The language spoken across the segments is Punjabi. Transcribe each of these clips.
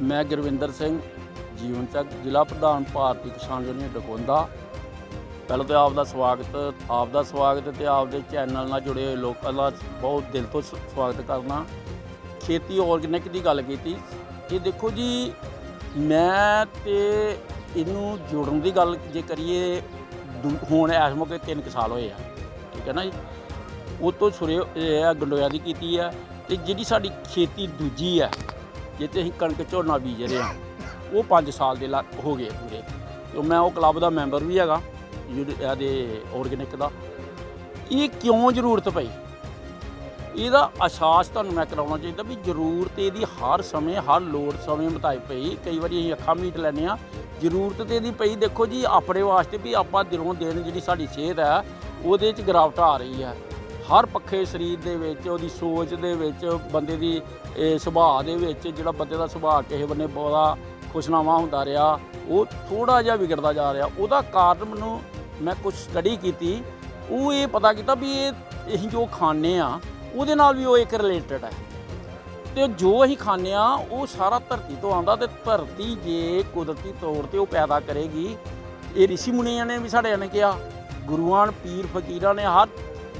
ਮੈਂ ਗੁਰਵਿੰਦਰ ਸਿੰਘ, ਜੀਵਨ ਚੱਕ, ਜ਼ਿਲ੍ਹਾ ਪ੍ਰਧਾਨ ਭਾਰਤੀ ਕਿਸਾਨ ਯੂਨੀਅਨ ਡਕੌਂਦਾ। ਪਹਿਲਾਂ ਤਾਂ ਆਪ ਦਾ ਸਵਾਗਤ ਆਪ ਦਾ ਸਵਾਗਤ ਤੇ ਆਪ ਦੇ ਚੈਨਲ ਨਾਲ ਜੁੜੇ ਹੋਏ ਲੋਕਾਂ ਦਾ ਬਹੁਤ ਦਿਲ ਤੋਂ ਸਵਾਗਤ ਕਰਨਾ ਖੇਤੀ ਆਰਗੈਨਿਕ ਦੀ ਗੱਲ ਕੀਤੀ। ਇਹ ਦੇਖੋ ਜੀ, ਮੈਂ ਤੇ ਇਹਨੂੰ ਜੋੜਨ ਦੀ ਗੱਲ ਜੇ ਕਰੀਏ ਹੁਣ ਇਸ ਮੌਕੇ 3 ਸਾਲ ਹੋਏ ਆ, ਠੀਕ ਹੈ ਨਾ ਜੀ? ਉਹ ਤੋਂ ਸੁਰੇ ਆ, ਗੰਡੋਇਆ ਦੀ ਕੀਤੀ ਆ। ਤੇ ਜਿਹੜੀ ਸਾਡੀ ਖੇਤੀ ਦੂਜੀ ਆ ਜਿੱਥੇ ਅਸੀਂ ਕਣਕ ਝੋਨਾ ਬੀਜ ਰਹੇ ਹਾਂ, ਉਹ 5 ਸਾਲ ਦੇ ਲਾ ਹੋ ਗਏ ਪੂਰੇ। ਤੇ ਮੈਂ ਉਹ ਕਲੱਬ ਦਾ ਮੈਂਬਰ ਵੀ ਹੈਗਾ ਜਿਹੜੇ ਇਹਦੇ ਆਰਗੈਨਿਕ ਦਾ। ਇਹ ਕਿਉਂ ਜ਼ਰੂਰਤ ਪਈ? ਇਹਦਾ ਅਹਿਸਾਸ ਤੁਹਾਨੂੰ ਮੈਂ ਕਰਾਉਣਾ ਚਾਹੀਦਾ ਵੀ ਜ਼ਰੂਰਤ ਇਹਦੀ ਹਰ ਸਮੇਂ, ਹਰ ਲੋੜ ਸਮੇਂ ਮੁਤਾਬਿਕ ਪਈ। ਕਈ ਵਾਰੀ ਅਸੀਂ ਅੱਖਾਂ ਮੀਟ ਲੈਂਦੇ ਆ ਜ਼ਰੂਰਤ ਤੇ ਇਹਦੀ ਪਈ, ਦੇਖੋ ਜੀ, ਆਪਣੇ ਵਾਸਤੇ ਵੀ ਆਪਾਂ ਦਿਨੋਂ ਦਿਨ ਜਿਹੜੀ ਸਾਡੀ ਸਿਹਤ ਹੈ, ਉਹਦੇ 'ਚ ਗਿਰਾਵਟ ਆ ਰਹੀ ਹੈ। ਹਰ ਪੱਖੇ ਸਰੀਰ ਦੇ ਵਿੱਚ, ਉਹਦੀ ਸੋਚ ਦੇ ਵਿੱਚ, ਬੰਦੇ ਦੀ, ਇਹ ਸੁਭਾਅ ਦੇ ਵਿੱਚ, ਜਿਹੜਾ ਬੰਦੇ ਦਾ ਸੁਭਾਅ ਕਿਸੇ ਬੰਨੇ ਬਹੁਤਾ ਖੁਸ਼ਨਾਮਾ ਹੁੰਦਾ ਰਿਹਾ, ਉਹ ਥੋੜਾ ਜਿਹਾ ਵਿਗੜਦਾ ਜਾ ਰਿਹਾ। ਉਹਦਾ ਕਾਰਨ ਮੈਨੂੰ, ਮੈਂ ਕੁਝ ਸਟੱਡੀ ਕੀਤੀ, ਉਹ ਇਹ ਪਤਾ ਕੀਤਾ ਵੀ ਇਹ, ਅਸੀਂ ਜੋ ਖਾਂਦੇ ਆ ਉਹਦੇ ਨਾਲ ਵੀ ਉਹ ਇੱਕ ਰਿਲੇਟਡ ਹੈ। ਤੇ ਜੋ ਅਸੀਂ ਖਾਂਦੇ ਆ ਉਹ ਸਾਰਾ ਧਰਤੀ ਤੋਂ ਆਉਂਦਾ ਤੇ ਧਰਤੀ ਜੇ ਕੁਦਰਤੀ ਤੌਰ ਤੇ ਉਹ ਪੈਦਾ ਕਰੇਗੀ। ਇਹ ਰਿਸ਼ੀ ਮੁਨੀਆਂ ਨੇ ਵੀ ਸਾਡੇ ਨੇ ਕਿਹਾ, ਗੁਰੂਆਂ, ਪੀਰ, ਫਕੀਰਾਂ ਨੇ ਹਰ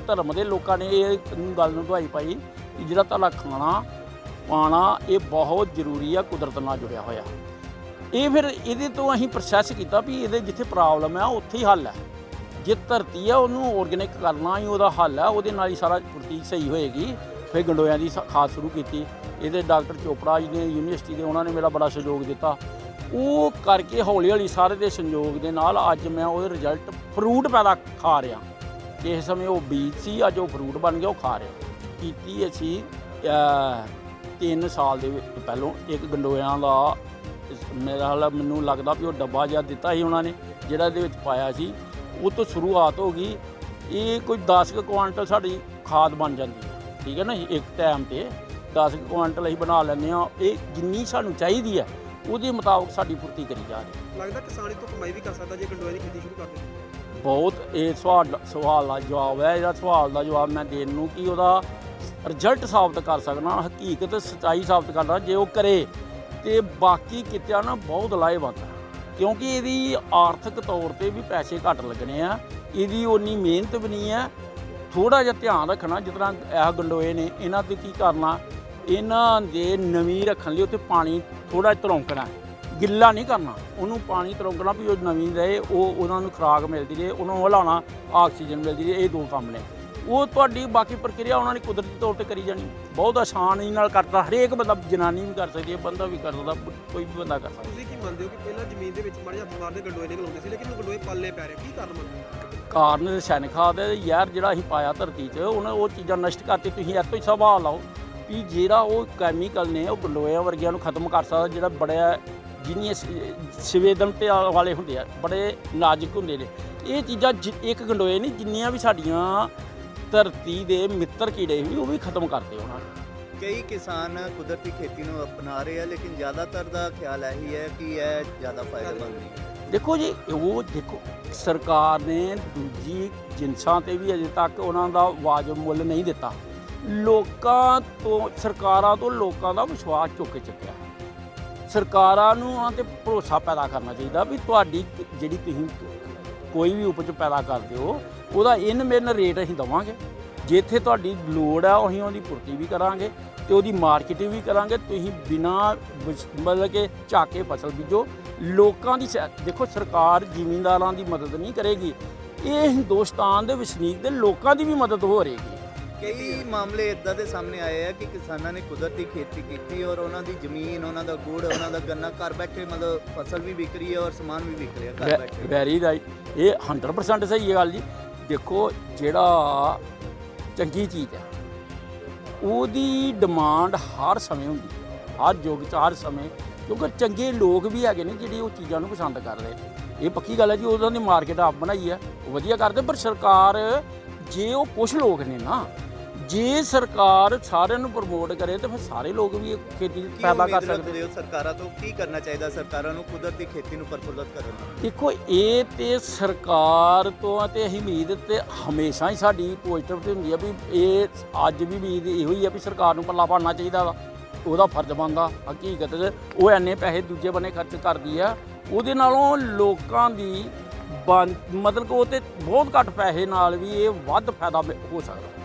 ਧਰਮ ਦੇ ਲੋਕਾਂ ਨੇ ਇਹ ਗੱਲ ਨੂੰ ਦਵਾਈ ਪਾਈ ਕਿ ਜਿਹੜਾ ਤੁਹਾਡਾ ਖਾਣਾ, ਪਾਣਾ, ਇਹ ਬਹੁਤ ਜ਼ਰੂਰੀ ਆ, ਕੁਦਰਤ ਨਾਲ ਜੁੜਿਆ ਹੋਇਆ। ਇਹ ਫਿਰ ਇਹਦੇ ਤੋਂ ਅਸੀਂ ਪ੍ਰੋਸੈਸ ਕੀਤਾ ਵੀ ਇਹਦੇ ਜਿੱਥੇ ਪ੍ਰੋਬਲਮ ਹੈ ਉੱਥੇ ਹੀ ਹੱਲ ਹੈ ਜੇ ਧਰਤੀ ਆ, ਉਹਨੂੰ ਆਰਗੈਨਿਕ ਕਰਨਾ ਹੀ ਉਹਦਾ ਹੱਲ ਹੈ ਉਹਦੇ ਨਾਲ ਹੀ ਸਾਰਾ ਪ੍ਰਤੀਕ ਸਹੀ ਹੋਏਗੀ। ਫਿਰ ਗੰਡੋਇਆਂ ਦੀ ਖਾਦ ਸ਼ੁਰੂ ਕੀਤੀ। ਇਹਦੇ ਡਾਕਟਰ ਚੋਪੜਾ ਜੀ ਨੇ, ਯੂਨੀਵਰਸਿਟੀ ਦੇ, ਉਹਨਾਂ ਨੇ ਮੇਰਾ ਬੜਾ ਸਹਿਯੋਗ ਦਿੱਤਾ। ਉਹ ਕਰਕੇ ਹੌਲੀ ਹੌਲੀ ਸਾਰੇ ਦੇ ਸੰਯੋਗ ਦੇ ਨਾਲ ਅੱਜ ਮੈਂ ਉਹਦੇ ਰਿਜ਼ਲਟ ਫਰੂਟ ਪੈਦਾ ਖਾ ਰਿਹਾ। ਇਸ ਸਮੇਂ ਉਹ ਬੀਜ ਸੀ, ਅੱਜ ਉਹ ਫਰੂਟ ਬਣ ਗਿਆ, ਉਹ ਖਾ ਰਿਹਾ। ਕੀਤੀ ਅਸੀਂ 3 ਸਾਲ ਦੇ ਵਿੱਚ ਪਹਿਲੋਂ ਇੱਕ ਗੰਡੋਇਆਂ ਦਾ ਮੇਰਾ ਹਾਲ ਮੈਨੂੰ ਲੱਗਦਾ ਵੀ ਉਹ ਡੱਬਾ ਜਿਹਾ ਦਿੱਤਾ ਸੀ ਉਹਨਾਂ ਨੇ, ਜਿਹੜਾ ਇਹਦੇ ਵਿੱਚ ਪਾਇਆ ਸੀ। ਉਹ ਤੋਂ ਸ਼ੁਰੂਆਤ ਹੋ ਗਈ, ਇਹ ਕੋਈ 10 ਕੁ ਕੁਆਂਟਲ ਸਾਡੀ ਖਾਦ ਬਣ ਜਾਂਦੀ ਹੈ, ਠੀਕ ਹੈ ਨਾ ਇੱਕ ਟਾਈਮ ਤੇ। 10 ਕੁ ਕੁਆਂਟਲ ਅਸੀਂ ਬਣਾ ਲੈਂਦੇ ਆ ਇਹ ਜਿੰਨੀ ਸਾਨੂੰ ਚਾਹੀਦੀ ਹੈ, ਉਹਦੇ ਮੁਤਾਬਕ ਸਾਡੀ ਪੂਰਤੀ ਕਰੀ ਜਾ ਰਹੀ ਹੈ। ਲੱਗਦਾ ਕਿਸਾਨ ਇਹ ਤੋਂ ਕਮਾਈ ਵੀ ਕਰ ਸਕਦਾ ਜੇ ਗੰਡੋਏ ਦੀ ਖੇਤੀ ਸ਼ੁਰੂ ਕਰ ਦੇ ਬਹੁਤ ਇਹ ਸਵਾਲ ਸਵਾਲ ਦਾ ਜਵਾਬ ਹੈ, ਇਹਦਾ ਸਵਾਲ ਦਾ ਜਵਾਬ ਮੈਂ ਦੇਣ ਨੂੰ ਕਿ ਉਹਦਾ ਰਿਜ਼ਲਟ ਸਾਬਤ ਕਰ ਸਕਦਾ, ਹਕੀਕਤ ਸਚਾਈ ਸਾਬਤ ਕਰਦਾ ਜੇ ਉਹ ਕਰੇ ਤੇ ਬਾਕੀ ਕਿਤਿਆਂ ਨਾ ਬਹੁਤ ਲਾਹੇਵੰਦ ਹੈ। ਕਿਉਂਕਿ ਇਹਦੀ ਆਰਥਿਕ ਤੌਰ ਤੇ ਵੀ ਪੈਸੇ ਘੱਟ ਲੱਗਣੇ ਆ, ਇਹਦੀ ਉਨੀ ਮਿਹਨਤ ਵੀ ਨਹੀਂ ਹੈ ਥੋੜਾ ਜਿਹਾ ਧਿਆਨ ਰੱਖਣਾ, ਜਿਸ ਤਰ੍ਹਾਂ ਇਹ ਗੰਡੋਏ ਨੇ, ਇਹਨਾਂ ਤੇ ਕੀ ਕਰਨਾ, ਇਹਨਾਂ ਦੇ ਨਵੀਂ ਰੱਖਣ ਲਈ ਉੱਥੇ ਪਾਣੀ ਥੋੜਾ ਤਰੌਂਕਣਾ ਗਿੱਲਾ ਨਹੀਂ ਕਰਨਾ। ਉਹਨੂੰ ਪਾਣੀ ਤਰੌਂਕਣਾ ਵੀ ਉਹ ਨਵੀਂ ਰਹੇ ਉਹ ਉਹਨਾਂ ਨੂੰ ਖੁਰਾਕ ਮਿਲਦੀ ਰਹੇ ਉਹਨਾਂ ਨੂੰ ਹਿਲਾਉਣਾ ਆਕਸੀਜਨ ਮਿਲਦੀ ਰਹੇ ਇਹ ਦੋ ਕੰਮ ਨੇ। ਉਹ ਤੁਹਾਡੀ ਬਾਕੀ ਪ੍ਰਕਿਰਿਆ ਉਹਨਾਂ ਨੇ ਕੁਦਰਤੀ ਤੌਰ ਤੇ ਕਰੀ ਜਾਣੀ। ਬਹੁਤ ਆਸਾਨੀ ਨਾਲ ਕਰਦਾ ਹਰੇਕ ਬੰਦਾ ਜਨਾਨੀ ਵੀ ਕਰ ਸਕਦੀ ਹੈ ਬੰਦਾ ਵੀ ਕਰ ਸਕਦਾ ਕੋਈ ਵੀ ਬੰਦਾ ਕਰ ਸਕਦਾ। ਤੁਸੀਂ ਕੀ ਮੰਨਦੇ ਹੋ ਕਿ ਪਹਿਲਾਂ ਜ਼ਮੀਨ ਦੇ ਵਿੱਚ ਮਾੜੇ ਬਿਮਾਰ ਦੇ ਗੰਡੋਏ ਨਿਕਲ ਆਉਂਦੇ ਸੀ ਲੇਕਿਨ ਹੁਣ ਗੰਡੋਏ ਪਾਲੇ ਪੈ ਰਹੇ ਕੀ ਕਾਰਨ ਮੰਨਦੇ ਹੋ? ਕਾਰਨ ਰਸਾਇਣਿਕ ਖਾਦ ਹੈ ਯਾਰ ਜਿਹੜਾ ਅਸੀਂ ਪਾਇਆ ਧਰਤੀ 'ਚ ਉਹਨਾਂ ਉਹ ਚੀਜ਼ਾਂ ਨਸ਼ਟ ਕਰਤੀ ਤੁਸੀਂ ਇੱਥੋਂ ਹੀ ਸਵਾਲ ਲਾਓ ਵੀ ਜਿਹੜਾ ਉਹ ਕੈਮੀਕਲ ਨੇ ਉਹ ਗੰਡੋਇਆਂ ਵਰਗਿਆਂ ਨੂੰ ਖਤਮ ਕਰ ਸਕਦਾ ਜਿਹੜਾ ਬੜਾ ਜਿੰਨੀਆਂ ਸੰਵੇਦਨ ਤੇ ਵਾਲੇ ਹੁੰਦੇ ਆ ਬੜੇ ਨਾਜ਼ੁਕ ਹੁੰਦੇ ਨੇ। ਇਹ ਚੀਜ਼ਾਂ ਇੱਕ ਗੰਡੋਏ ਨਹੀਂ ਜਿੰਨੀਆਂ ਵੀ ਸਾਡੀਆਂ ਧਰਤੀ ਦੇ ਮਿੱਤਰ ਕੀੜੇ ਵੀ ਉਹ ਵੀ ਖਤਮ ਕਰਦੇ ਉਹਨਾਂ ਨੇ। ਕਈ ਕਿਸਾਨ ਕੁਦਰਤੀ ਖੇਤੀ ਨੂੰ ਅਪਣਾ ਰਹੇ ਆ ਲੇਕਿਨ ਜ਼ਿਆਦਾਤਰ ਦਾ ਖਿਆਲ ਇਹੀ ਹੈ ਕਿ ਇਹ ਜ਼ਿਆਦਾ ਫਾਇਦੇਮੰਦ ਨਹੀਂ ਦੇਖੋ ਜੀ ਉਹ ਦੇਖੋ ਸਰਕਾਰ ਨੇ ਦੂਜੀ ਜਿਨਸਾਂ ਤੇ ਵੀ ਅਜੇ ਤੱਕ ਉਹਨਾਂ ਦਾ ਵਾਜਬ ਮੁੱਲ ਨਹੀਂ ਦਿੱਤਾ। ਲੋਕਾਂ ਤੋਂ ਸਰਕਾਰਾਂ ਤੋਂ ਲੋਕਾਂ ਦਾ ਵਿਸ਼ਵਾਸ ਚੁੱਕ ਕੇ ਚੁੱਕਿਆ। ਸਰਕਾਰਾਂ ਨੂੰ ਉਹਨਾਂ ਤੇ ਭਰੋਸਾ ਪੈਦਾ ਕਰਨਾ ਚਾਹੀਦਾ ਵੀ ਤੁਹਾਡੀ ਜਿਹੜੀ ਤੁਸੀਂ ਕੋਈ ਵੀ ਉਪਜ ਪੈਦਾ ਕਰਦੇ ਹੋ, ਉਹਦਾ ਇਨ ਮਿਨ ਰੇਟ ਅਸੀਂ ਦਵਾਂਗੇ। ਜਿੱਥੇ ਤੁਹਾਡੀ ਲੋੜ ਆ ਅਸੀਂ ਉਹਦੀ ਪੂਰਤੀ ਵੀ ਕਰਾਂਗੇ ਤੇ ਉਹਦੀ ਮਾਰਕੀਟਿੰਗ ਵੀ ਕਰਾਂਗੇ। ਤੁਸੀਂ ਬਿਨਾ ਮਤਲਬ ਕਿ ਝਾਕੇ ਫਸਲ ਬੀਜੋ। ਲੋਕਾਂ ਦੀ ਸੈ- ਦੇਖੋ ਸਰਕਾਰ ਜ਼ਿਮੀਂਦਾਰਾਂ ਦੀ ਮਦਦ ਨਹੀਂ ਕਰੇਗੀ। ਇਹ ਹਿੰਦੁਸਤਾਨ ਦੇ ਵਸਨੀਕ ਦੇ ਲੋਕਾਂ ਦੀ ਵੀ ਮਦਦ ਹੋ ਰਹੇਗੀ ਕਈ ਮਾਮਲੇ ਇਦਾਂ ਦੇ ਸਾਹਮਣੇ ਆਏ ਆ ਕਿ ਕਿਸਾਨਾਂ ਨੇ ਕੁਦਰਤੀ ਖੇਤੀ ਕੀਤੀ ਔਰ ਉਹਨਾਂ ਦੀ ਜ਼ਮੀਨ ਉਹਨਾਂ ਦਾ ਗੁੜ ਉਹਨਾਂ ਦਾ ਗੰਨਾ ਘਰ ਬੈਠੇ ਮਤਲਬ ਫਸਲ ਵੀ ਵਿਕ ਰਹੀ ਹੈ ਔਰ ਸਮਾਨ ਵੀ ਵਿਕ ਰਿਹਾ ਘਰ ਬੈਠੇ। ਵੈਰੀ ਰਾਈਟ ਇਹ 100% ਸਹੀ ਹੈ ਗੱਲ ਜੀ। ਦੇਖੋ ਜਿਹੜਾ ਚੰਗੀ ਚੀਜ਼ ਹੈ ਉਹਦੀ ਡਿਮਾਂਡ ਹਰ ਸਮੇਂ ਹੁੰਦੀ ਹੈ ਹਰ ਯੁੱਗ 'ਚ ਹਰ ਸਮੇਂ। ਕਿਉਂਕਿ ਚੰਗੇ ਲੋਕ ਵੀ ਹੈਗੇ ਨੇ ਜਿਹੜੇ ਉਹ ਚੀਜ਼ਾਂ ਨੂੰ ਪਸੰਦ ਕਰਦੇ ਨੇ। ਇਹ ਪੱਕੀ ਗੱਲ ਹੈ ਜੀ ਉਹਨਾਂ ਦੀ ਮਾਰਕੀਟ ਆਪ ਬਣਾਈ ਹੈ ਉਹ ਵਧੀਆ ਕਰਦੇ ਪਰ ਸਰਕਾਰ ਜੇ ਉਹ ਕੁਝ ਲੋਕ ਨੇ ਨਾ ਜੇ ਸਰਕਾਰ ਸਾਰਿਆਂ ਨੂੰ ਪ੍ਰਮੋਟ ਕਰੇ ਤਾਂ ਫਿਰ ਸਾਰੇ ਲੋਕ ਵੀ ਖੇਤੀ ਪੈਦਾ ਕਰ ਸਕਦੇ ਹੋ ਸਰਕਾਰਾਂ ਤੋਂ? ਕੀ ਕਰਨਾ ਚਾਹੀਦਾ ਸਰਕਾਰਾਂ ਨੂੰ? ਕੁਦਰਤੀ ਖੇਤੀ ਨੂੰ ਪ੍ਰਫੁੱਲਤ ਕਰਨ ਦੇਖੋ ਇਹ ਤੇ ਸਰਕਾਰ ਤੋਂ ਤੇ ਅਸੀਂ ਉਮੀਦ ਤੇ ਹਮੇਸ਼ਾ ਹੀ ਸਾਡੀ ਪੋਜ਼ਿਟਿਵ ਤੇ ਹੁੰਦੀ ਆ ਵੀ ਇਹ ਅੱਜ ਵੀ ਉਮੀਦ ਇਹੋ ਹੀ ਆ ਵੀ ਸਰਕਾਰ ਨੂੰ ਪੱਲਾ ਪਾੜਨਾ ਚਾਹੀਦਾ ਵਾ। ਉਹਦਾ ਫਰਜ਼ ਬਣਦਾ ਹਕੀਕਤ ਉਹ ਐਨੇ ਪੈਸੇ ਦੂਜੇ ਬੰਨੇ ਖਰਚ ਕਰਦੀ ਆ। ਉਹਦੇ ਨਾਲੋਂ ਲੋਕਾਂ ਦੀ ਮਤਲਬ ਕਿ ਉਹ ਤੇ ਬਹੁਤ ਘੱਟ ਪੈਸੇ ਨਾਲ ਵੀ ਇਹ ਵੱਧ ਫਾਇਦਾ ਹੋ ਸਕਦਾ।